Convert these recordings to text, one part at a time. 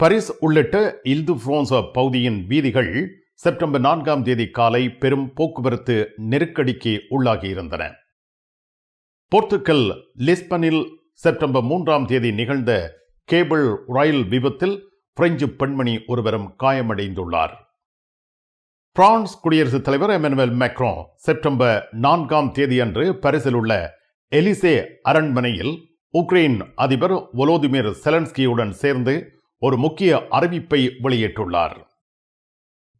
பரிஸ் உள்ளிட்ட இல்து பகுதியின் வீதிகள் செப்டம்பர் நான்காம் தேதி காலை பெரும் போக்குவரத்து நெருக்கடிக்கு உள்ளாகியிருந்தன. போர்த்துக்கல் லிஸ்பனில் செப்டம்பர் மூன்றாம் தேதி நிகழ்ந்த கேபிள் ரயில் விபத்தில் பிரெஞ்சு பெண்மணி ஒருவரும் காயமடைந்துள்ளார். பிரான்ஸ் குடியரசுத் தலைவர் எமனுவல் மேக்ரோ செப்டம்பர் நான்காம் தேதியன்று பரிசில் உள்ள எலிசே அரண்மனையில் உக்ரைன் அதிபர் ஒலோதிமிர் செலன்ஸ்கியுடன் சேர்ந்து ஒரு முக்கிய அறிவிப்பை வெளியிட்டுள்ளார்.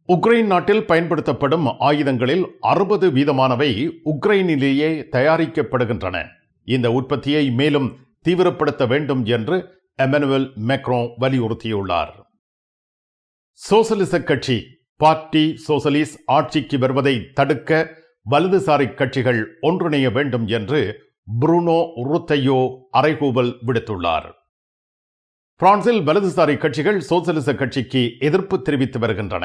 உக்ரைன் நாட்டில் பயன்படுத்தப்படும் ஆயுதங்களில் அறுபது வீதமானவை உக்ரைனிலேயே தயாரிக்கப்படுகின்றன. இந்த உற்பத்தியை மேலும் தீவிரப்படுத்த வேண்டும் என்று எமனுவல் மேக்ரோ வலியுறுத்தியுள்ளார். சோசலிச கட்சி பார்ட்டி சோசலிஸ் ஆட்சிக்கு வருவதை தடுக்க வலதுசாரி கட்சிகள் ஒன்றிணைய வேண்டும் என்று புருனோ ருத்தையோ அறைகூவல் விடுத்துள்ளார். பிரான்சில் வலதுசாரி கட்சிகள் சோசலிச கட்சிக்கு எதிர்ப்பு தெரிவித்து வருகின்றன.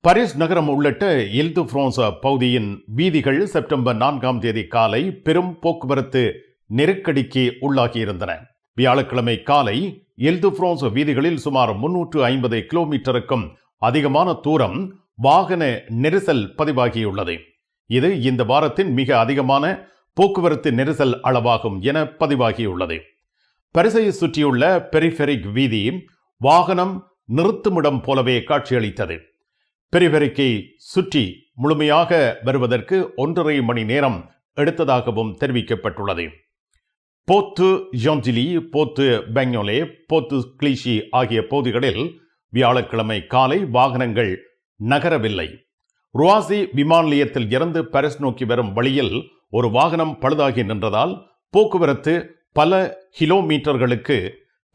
பாரிஸ் நகரம் உள்ளிட்ட இல்து பிரான்ஸ் பகுதியின் வீதிகள் செப்டம்பர் நான்காம் தேதி காலை பெரும் போக்குவரத்து நெருக்கடிக்கு உள்ளாகியிருந்தன. வியாழக்கிழமை காலை எல்து பிரான்ஸ் வீதிகளில் சுமார் முன்னூற்று ஐம்பது கிலோமீட்டருக்கும் அதிகமான தூரம் வாகன நெரிசல் பதிவாகியுள்ளது. இது இந்த வாரத்தின் மிக அதிகமான போக்குவரத்து நெரிசல் அளவாகும் என பதிவாகியுள்ளது. பரிசையை சுற்றியுள்ள பெரிஃபெரிக் வீதி வாகனம் நிறுத்துமிடம் போலவே காட்சியளித்தது. பெரிபெரிக்கை சுற்றி முழுமையாக வருவதற்கு ஒன்றரை மணி நேரம் எடுத்ததாகவும் தெரிவிக்கப்பட்டுள்ளது. போத்து ஜோஞ்சிலி போத்து பெங்யோலே போத்து கிளிஷி ஆகிய பகுதிகளில் வியாழக்கிழமை காலை வாகனங்கள் நகரவில்லை. ருவாசி விமான நிலையத்தில் இருந்து பாரிஸ் நோக்கி வரும் வழியில் ஒரு வாகனம் பழுதாகி நின்றதால் போக்குவரத்து பல கிலோமீட்டர்களுக்கு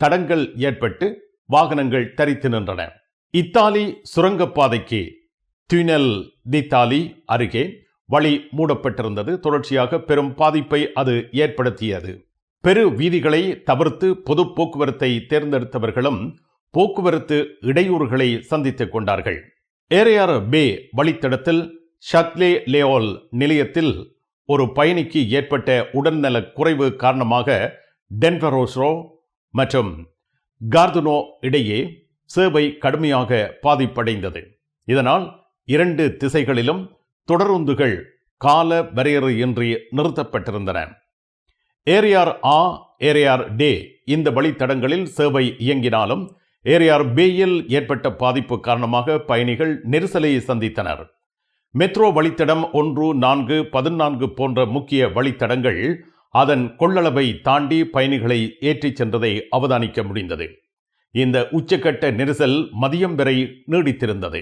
தடங்கள் ஏற்பட்டு வாகனங்கள் தரித்து நின்றன. இத்தாலி சுரங்கப்பாதைக்கு துனல் தித்தாலி அருகே வழி மூடப்பட்டிருந்தது. தொடர்ச்சியாக பெரும் பாதிப்பை அது ஏற்படுத்தியது. பெரு வீதிகளை தவிர்த்து பொது போக்குவரத்தை தேர்ந்தெடுத்தவர்களும் போக்குவரத்து இடையூறுகளை சந்தித்துக் கொண்டார்கள். ஏரையார் பே வழித்தடத்தில் ஷத்லே லேோல் நிலையத்தில் ஒரு பயணிக்கு ஏற்பட்ட உடல்நலக் குறைவு காரணமாக டென்வரோஸ்ரோ மற்றும் கார்துனோ இடையே சேவை கடுமையாக பாதிப்படைந்தது. இதனால் இரண்டு திசைகளிலும் தொடருந்துகள் கால வரையறையின்றி நிறுத்தப்பட்டிருந்தன. ஏரியார் ஆ ஏரியார் டே இந்த வழித்தடங்களில் சேவை இயங்கினாலும் ஏரியார் பேயில் ஏற்பட்ட பாதிப்பு காரணமாக பயணிகள் நெரிசலை சந்தித்தனர். மெட்ரோ வழித்தடம் ஒன்று நான்கு பதினான்கு போன்ற முக்கிய வழித்தடங்கள் அதன் கொள்ளளவை தாண்டி பயணிகளை ஏற்றிச் சென்றதை அவதானிக்க முடிந்தது. இந்த உச்சக்கட்ட நெரிசல் மதியம் வரை நீடித்திருந்தது.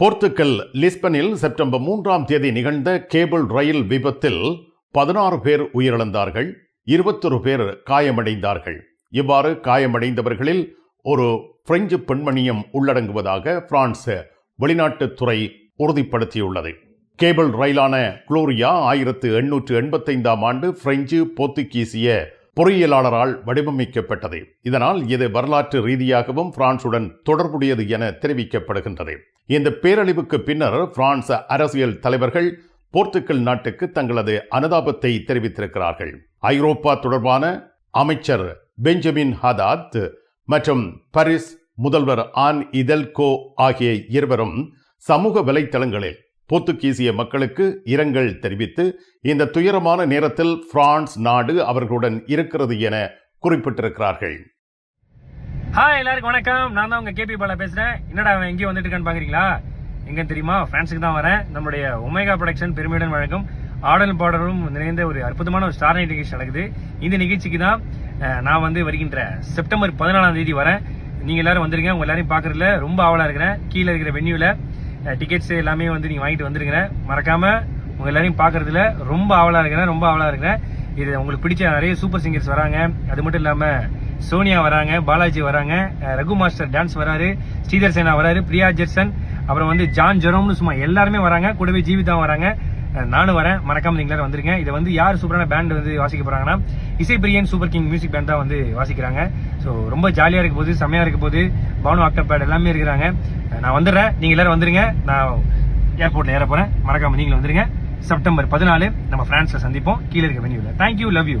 போர்த்துக்கல் லிஸ்பனில் செப்டம்பர் மூன்றாம் தேதி நிகழ்ந்த கேபிள் ரயில் விபத்தில் பதினாறு பேர் உயிரிழந்தார்கள் இருபத்தொரு பேர் காயமடைந்தார்கள். இவ்வாறு காயமடைந்தவர்களில் ஒரு பிரெஞ்சு பெண்மணியும் உள்ளடங்குவதாக பிரான்ஸ் வெளிநாட்டுத்துறை உறுதிப்படுத்தியுள்ளது. கேபிள் ரயிலான குளோரியா ஆயிரத்து எண்ணூற்று எண்பத்தைந்தாம் ஆண்டு பிரெஞ்சு போர்த்துகீசிய பொறியியலாளரால் வடிவமைக்கப்பட்டது. இதனால் இது வரலாற்று ரீதியாகவும் பிரான்சுடன் தொடர்புடையது என தெரிவிக்கப்படுகின்றது. இந்த பேரழிவுக்கு பின்னர் பிரான்ஸ் அரசியல் தலைவர்கள் போர்த்துக்கல் நாட்டுக்கு தங்களது அனுதாபத்தை தெரிவித்திருக்கிறார்கள். ஐரோப்பா தொடர்பான அமைச்சர் பெஞ்சமின் ஹதாத் மற்றும் பாரிஸ் முதல்வர் ஆன் இதல்கோ ஆகிய இருவரும் சமூக வலைத்தளங்களில் போர்த்துகீசிய மக்களுக்கு இரங்கல் தெரிவித்து இந்த துயரமான நேரத்தில் பிரான்ஸ் நாடு அவர்களுடன் இருக்கிறது என குறிப்பிட்டிருக்கிறார்கள். ஹாய் எல்லாருக்கும் வணக்கம். நான் தான் உங்க கேபி பாலா பேசுறேன். என்னடா அவன் எங்கேயும் வந்துட்டு இருக்கான்னு பாக்குறீங்களா? எங்க தெரியுமா? பிரான்ஸுக்கு தான் வரேன். நம்முடைய ஒமேகா ப்ரொடக்ஷன் பெருமையுடன் வழங்கும் ஆடலும் பாடலும் நிறைந்த ஒரு அற்புதமான ஒரு ஸ்டார் நைட் நிகழ்ச்சி நடக்குது. இந்த நிகழ்ச்சிக்கு தான் நான் வந்து வருகின்ற செப்டம்பர் பதினாலாம் தேதி வரேன். நீங்க எல்லாரும் வந்துருங்க. உங்க எல்லாரையும் பாக்குறதுல ரொம்ப ஆவலா இருக்கிறேன். கீழே இருக்கிற வென்யூல டிக்கெட்ஸ் எல்லாமே வந்து நீங்கள் வாங்கிட்டு வந்துருக்கிறேன் மறக்காமல் உங்கள் எல்லாரையும் பார்க்குறதுல ரொம்ப ஆவலாக இருக்கிறேன் ரொம்ப ஆவலாக இருக்கிறேன் இது உங்களுக்கு பிடிச்ச நிறைய சூப்பர் சிங்கர்ஸ் வராங்க. அது மட்டும் இல்லாமல் சோனியா வராங்க பாலாஜி வராங்க ரகு மாஸ்டர் டான்ஸ் வராரு ஸ்ரீதர் சேனா வராரு பிரியா ஜெர்சன் அப்புறம் வந்து ஜான் ஜெரோம்னு சும்மா எல்லாருமே வராங்க. கூடவே ஜீவிதா வராங்க. நானும் வரேன். மறக்காம நீங்கள் வந்துருங்க. இதை வந்து யார் சூப்பரான பேண்ட் வந்து வாசிக்க போறாங்கன்னா Isai Priyan super king music band தான் வந்து வாசிக்கிறாங்க. ஸோ ரொம்ப ஜாலியாக இருக்க போது செம்மையா இருக்க போது பானு ஆக்டர் பேட் எல்லாமே இருக்கிறாங்க. நான் வந்துடுறேன். நீங்கள் எல்லாரும் வந்துருங்க. நான் ஏர்போர்ட்டில் ஏற போகிறேன் மறக்காம நீங்களும் வந்துருங்க. செப்டம்பர் பதினாலு நம்ம ஃப்ரான்ஸில் சந்திப்போம். கீழே இருக்க வெனியூவில் தேங்க்யூ லவ் யூ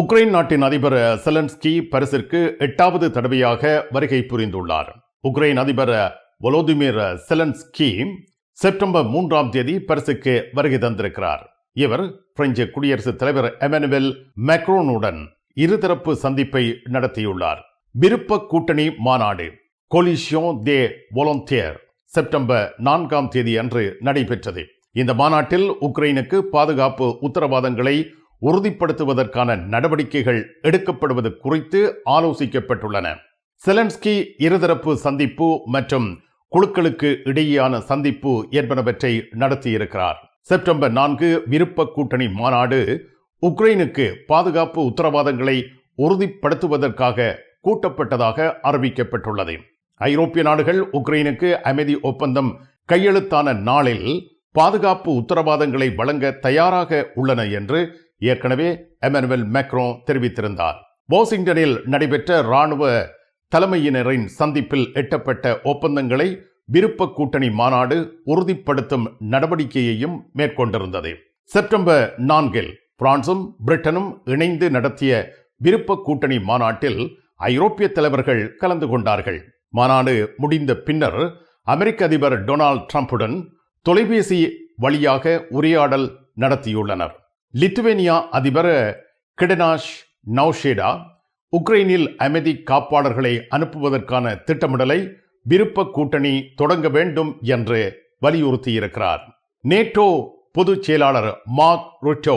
உக்ரைன் நாட்டின் அதிபர் செலன்ஸ்கி பரிசிற்கு எட்டாவது தடவையாக வருகை புரிந்துள்ளார். உக்ரைன் அதிபர் வொலோதிமிர் செலன்ஸ்கி செப்டம்பர் மூன்றாம் தேதி பரிசுக்கு வருகை தந்திருக்கிறார். இவர் பிரெஞ்சு குடியரசுத் தலைவர் எமனுவல் மேக்ரோனுடன் இருதரப்பு சந்திப்பை நடத்தியுள்ளார். விருப்ப கூட்டணி மாநாடு கொலிஷியோன் தே வொலந்தியர் செப்டம்பர் நான்காம் தேதி அன்று நடைபெற்றது. இந்த மாநாட்டில் உக்ரைனுக்கு பாதுகாப்பு உத்தரவாதங்களை உறுதிப்படுத்துவதற்கான நடவடிக்கைகள் எடுக்கப்படுவது குறித்து ஆலோசிக்கப்பட்டுள்ளன. செலன்ஸ்கி இருதரப்பு சந்திப்பு மற்றும் குழுக்களுக்கு இடையேயான சந்திப்பு என்பனவற்றை நடத்தியிருக்கிறார். செப்டம்பர் நான்கு விருப்ப கூட்டணி மாநாடு உக்ரைனுக்கு பாதுகாப்பு உத்தரவாதங்களை உறுதிப்படுத்துவதற்காக கூட்டப்பட்டதாக அறிவிக்கப்பட்டுள்ளது. ஐரோப்பிய நாடுகள் உக்ரைனுக்கு அமைதி ஒப்பந்தம் கையெழுத்தான நாளில் பாதுகாப்பு உத்தரவாதங்களை வழங்க தயாராக உள்ளன என்று ஏற்கனவே எமனுவல் மேக்ரோ தெரிவித்திருந்தார். வாஷிங்டனில் நடைபெற்ற ராணுவ தலைமையினரின் சந்திப்பில் எட்டப்பட்ட ஒப்பந்தங்களை விருப்ப கூட்டணி மாநாடு உறுதிப்படுத்தும் நடவடிக்கையையும் மேற்கொண்டிருந்தது. செப்டம்பர் நான்கில் பிரான்சும் பிரிட்டனும் இணைந்து நடத்திய விருப்ப கூட்டணி மாநாட்டில் ஐரோப்பிய தலைவர்கள் கலந்து கொண்டார்கள். மாநாடு முடிந்த பின்னர் அமெரிக்க அதிபர் டொனால்ட் ட்ரம்புடன் தொலைபேசி வழியாக உரையாடல் நடத்தியுள்ளனர். லித்துவேனியா அதிபர் கிடனாஷ் நௌஷேடா உக்ரைனில் அமைதி காப்பாளர்களை அனுப்புவதற்கான திட்டமிடலை விருப்ப கூட்டணி தொடங்க வேண்டும் என்று வலியுறுத்தியிருக்கிறார். நேட்டோ பொதுச் செயலாளர் மார்க் ருட்டோ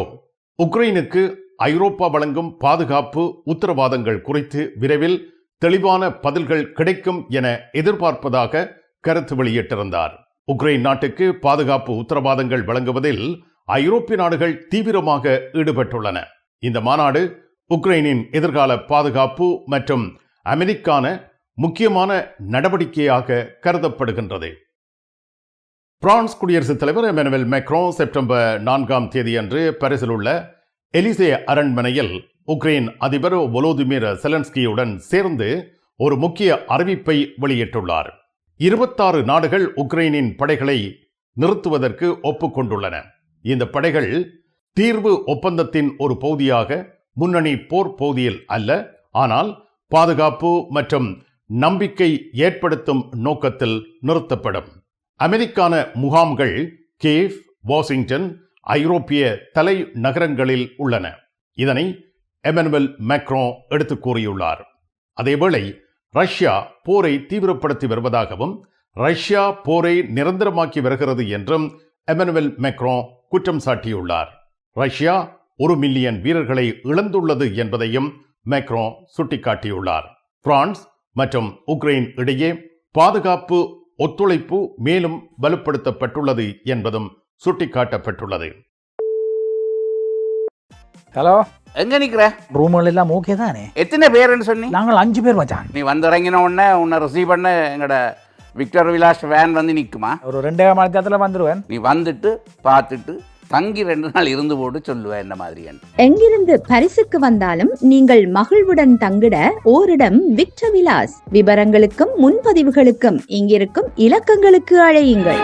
உக்ரைனுக்கு ஐரோப்பா வழங்கும் பாதுகாப்பு உத்தரவாதங்கள் குறித்து விரைவில் தெளிவான பதில்கள் கிடைக்கும் என எதிர்பார்ப்பதாக கருத்து வெளியிட்டிருந்தார். உக்ரைன் நாட்டுக்கு பாதுகாப்பு உத்தரவாதங்கள் வழங்குவதில் ஐரோப்பிய நாடுகள் தீவிரமாக ஈடுபட்டுள்ளன. இந்த மாநாடு உக்ரைனின் எதிர்கால பாதுகாப்பு மற்றும் அமெரிக்கான முக்கியமான நடவடிக்கையாக கருதப்படுகின்றது. பிரான்ஸ் குடியரசுத் தலைவர் எமனுவல் மெக்ரோ செப்டம்பர் நான்காம் தேதியன்று பரிசில் உள்ள எலிசே அரண்மனையில் உக்ரைன் அதிபர் ஒலோதிமிர் செலன்ஸ்கியுடன் சேர்ந்து ஒரு முக்கிய அறிவிப்பை வெளியிட்டுள்ளார். இருபத்தாறு நாடுகள் உக்ரைனின் படைகளை நிறுத்துவதற்கு ஒப்புக்கொண்டுள்ளன. இந்த படைகள் தீர்வு ஒப்பந்தத்தின் ஒரு பகுதியாக முன்னணி போர் பகுதியில் அல்ல ஆனால் பாதுகாப்பு மற்றும் நம்பிக்கை ஏற்படுத்தும் நோக்கத்தில் நிறுத்தப்படும். அமெரிக்கான முகாம்கள் கேவ் வாஷிங்டன் ஐரோப்பிய தலை நகரங்களில் உள்ளன. இதனை எமனுவல் மேக்ரோ எடுத்து கூறியுள்ளார். அதேவேளை ரஷ்யா போரை தீவிரப்படுத்தி வருவதாகவும் ரஷ்யா போரை நிரந்தரமாக்கி வருகிறது என்றும் எமனுவல் மேக்ரோ குற்றம் சாட்டியுள்ளார். ரஷ்யா ஒரு மில்லியன் வீரர்களை இழந்துள்ளது என்பதையும் மேக்ரோ சுட்டிக்காட்டியுள்ளார். பிரான்ஸ் மற்றும் உக்ரைன் இடையே பாதுகாப்பு ஒத்துழைப்பு மேலும் வலுப்படுத்தப்பட்டுள்ளது என்பதும் சுட்டிக்காட்டப்பட்டுள்ளது. ஹலோ? எங்க நிக்கிற? ரூம்கள் எல்லாம் ஓகே தானே? எத்தனை பேருன்னு சொன்னி? நாங்கள் அஞ்சு பேர் மச்சான். நீ வந்து இறங்கின உடனே உன்னை ரிசீவ் பண்ண எங்கட விக்டர் விலாஸ் வேன் வந்து நிக்குமா? ஒரு ரெண்டே மணி நேரத்தில் வந்துடுவேன் நீ வந்துட்டு பார்த்துட்டு தங்கி ரெண்டு நாள் இருந்து போட்டு சொல்லுவேன் என்ன மாதிரி எங்கிருந்து பரிசுக்கு வந்தாலும் நீங்கள் மகிழ்வுடன் தங்கிட ஓரிடம் விக்டர் விலாஸ். விவரங்களுக்கும் முன்பதிவுகளுக்கும் இங்கிருக்கும் இலக்கங்களுக்கு அழையுங்கள்.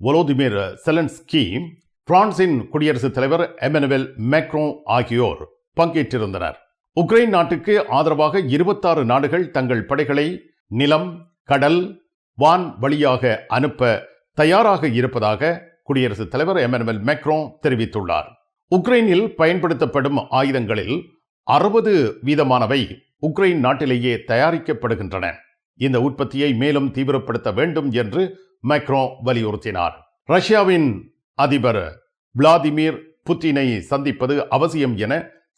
ஒலோதிமிர் செலன்ஸ்கி பிரான்சின் குடியரசுத் தலைவர் எமனுவேல் மேக்ரோ ஆகியோர் பங்கேற்றிருந்தனர். உக்ரைன் நாட்டுக்கு ஆதரவாக இருபத்தாறு நாடுகள் தங்கள் படைகளை நிலம் கடல் வான் வழியாக அனுப்ப தயாராக இருப்பதாக குடியரசுத் தலைவர் எமனுவல் மேக்ரோ தெரிவித்துள்ளார். உக்ரைனில் பயன்படுத்தப்படும் ஆயுதங்களில் அறுபது வீதமானவை உக்ரைன் நாட்டிலேயே தயாரிக்கப்படுகின்றன. இந்த உற்பத்தியை மேலும் தீவிரப்படுத்த வேண்டும் என்று மைக்ரோ வலியுறுத்தினார். ரஷ்யாவின் அதிபர் விளாடிமிர் புட்டினை சந்திப்பது அவசியம் என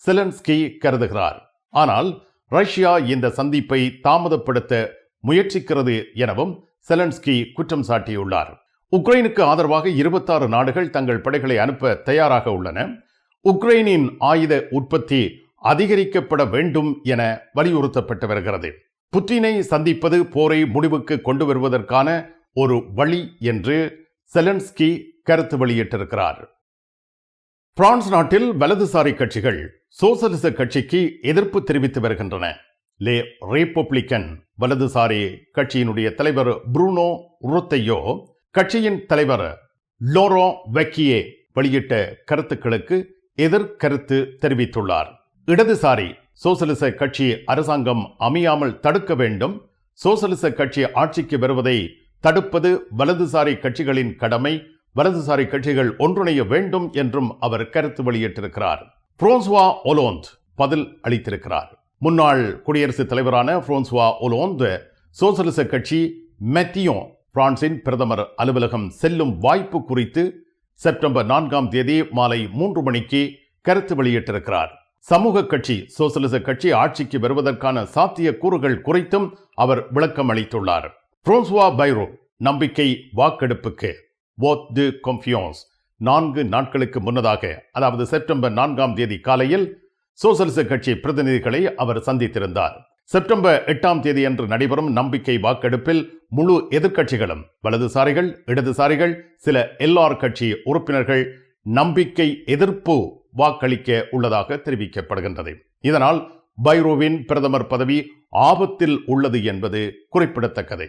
செலன்ஸ்கி கருதுகிறார். ஆனால் ரஷ்யா இந்த சந்திப்பை தாமதப்படுத்த முயற்சிக்கிறது எனவும் செலன்ஸ்கி குற்றம் சாட்டியுள்ளார். உக்ரைனுக்கு ஆதரவாக இருபத்தாறு நாடுகள் தங்கள் படைகளை அனுப்ப தயாராக உள்ளன. உக்ரைனின் ஆயுத உற்பத்தி அதிகரிக்கப்பட வேண்டும் என வலியுறுத்தப்பட்டு வருகிறது. புட்டினை சந்திப்பது போரை முடிவுக்கு கொண்டு வருவதற்கான ஒரு வழி என்று செலன்ஸ்கி கருத்து வெளியிட்டிருக்கிறார். பிரான்ஸ் நாட்டில் வலதுசாரி கட்சிகள் சோசலிச கட்சிக்கு எதிர்ப்பு தெரிவித்து வருகின்றன. லே ரிப்பப்ளிக்கன் வலதுசாரி கட்சியினுடைய தலைவர் புரூனோ உருத்தையோ கட்சியின் தலைவர் லோரோ வெக்கியே வெளியிட்ட கருத்துக்களுக்கு எதிர்கருத்து தெரிவித்துள்ளார். இடதுசாரி சோசலிச கட்சி அரசாங்கம் அமையாமல் தடுக்க வேண்டும். சோசலிச கட்சி ஆட்சிக்கு வருவதை தடுப்பது வலதுசாரி கட்சிகளின் கடமை வலதுசாரி கட்சிகள் ஒன்றிணைய வேண்டும் என்றும் அவர் கருத்து வெளியிட்டிருக்கிறார். புரோன்சுவா ஒலோந்த் பதில் அளித்திருக்கிறார். முன்னாள் குடியரசுத் தலைவரான புரோன்சுவா ஒலோந்த் சோசலிச கட்சி மெத்தியோ பிரான்சின் பிரதமர் அலுவலகம் செல்லும் வாய்ப்பு குறித்து செப்டம்பர் நான்காம் தேதி மாலை மூன்று மணிக்கு கருத்து வெளியிட்டிருக்கிறார். சமூக கட்சி சோசலிச கட்சி ஆட்சிக்கு வருவதற்கான சாத்திய கூறுகள் குறித்தும் அவர் விளக்கம் அளித்துள்ளார் புரோன்சுவா பைரோ நம்பிக்கை வாக்கெடுப்புக்கு vote தி confiance. நான்கு நாட்களுக்கு முன்னதாக அதாவது செப்டம்பர் நான்காம் தேதி காலையில் சோசலிச கட்சி பிரதிநிதிகளை அவர் சந்தித்திருந்தார். செப்டம்பர் எட்டாம் தேதி அன்று நடைபெறும் நம்பிக்கை வாக்கெடுப்பில் முழு எதிர்க்கட்சிகளும் வலதுசாரிகள் இடதுசாரிகள் சில எல்ஆர் கட்சி உறுப்பினர்கள் நம்பிக்கை எதிர்ப்பு வாக்களிக்க உள்ளதாக தெரிவிக்கப்படுகின்றது. இதனால் பைரோவின் பிரதமர் பதவி ஆபத்தில் உள்ளது என்பது குறிப்பிடத்தக்கது.